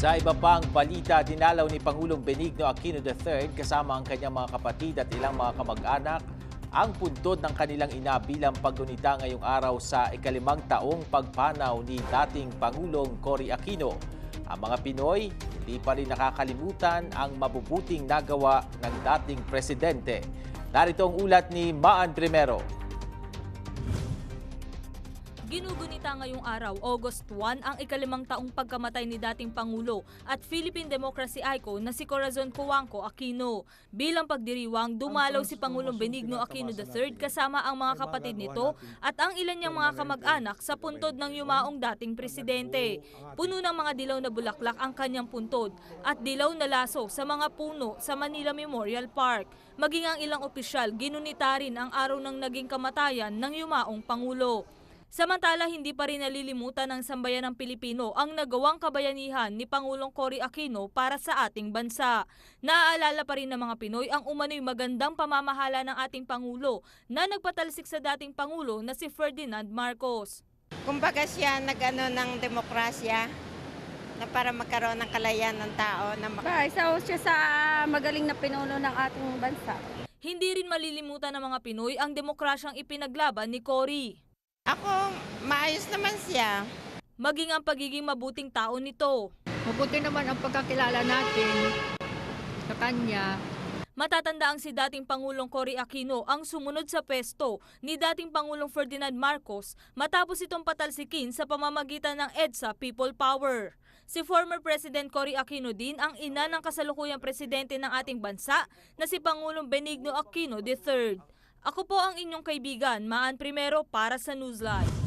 Sa iba pang balita, dinalaw ni Pangulong Benigno Aquino III kasama ang kanyang mga kapatid at ilang mga kamag-anak ang puntod ng kanilang ina bilang paggunita ngayong araw sa ikalimang taong pagpanaw ni dating Pangulong Cory Aquino. Ang mga Pinoy, hindi pa rin nakakalimutan ang mabubuting nagawa ng dating presidente. Narito ang ulat ni Maan Primero. Ginugunita ngayong araw, August 1, ang ikalimang taong pagkamatay ni dating Pangulo at Philippine Democracy Icon na si Corazon Coangco Aquino. Bilang pagdiriwang, dumalaw si Pangulong Benigno Aquino III kasama ang mga kapatid nito at ang ilan niyang mga kamag-anak sa puntod ng yumaong dating presidente. Puno ng mga dilaw na bulaklak ang kanyang puntod at dilaw na laso sa mga puno sa Manila Memorial Park. Maging ang ilang opisyal, ginunita rin ang araw ng naging kamatayan ng yumaong Pangulo. Samantala, hindi pa rin nalilimutan ng sambayan ng Pilipino ang nagawang kabayanihan ni Pangulong Cory Aquino para sa ating bansa. Naaalala pa rin ng mga Pinoy ang umano'y magandang pamamahala ng ating Pangulo na nagpatalsik sa dating Pangulo na si Ferdinand Marcos. Kumbaga siya nag-ano ng demokrasya na para magkaroon ng kalayan ng tao na mak- Ba, isa ho siya sa magaling na pinuno ng ating bansa. Hindi rin malilimutan ng mga Pinoy ang demokrasyang ipinaglaban ni Cory. Ako, maayos naman siya. Maging ang pagiging mabuting tao nito. Mabuti naman ang pagkakilala natin sa kanya. Matatanda ang si dating Pangulong Cory Aquino ang sumunod sa pesto ni dating Pangulong Ferdinand Marcos matapos itong patalsikin sa pamamagitan ng EDSA People Power. Si former President Cory Aquino din ang ina ng kasalukuyang presidente ng ating bansa na si Pangulong Benigno Aquino III. Ako po ang inyong kaibigan, Maan Primero para sa Newsline.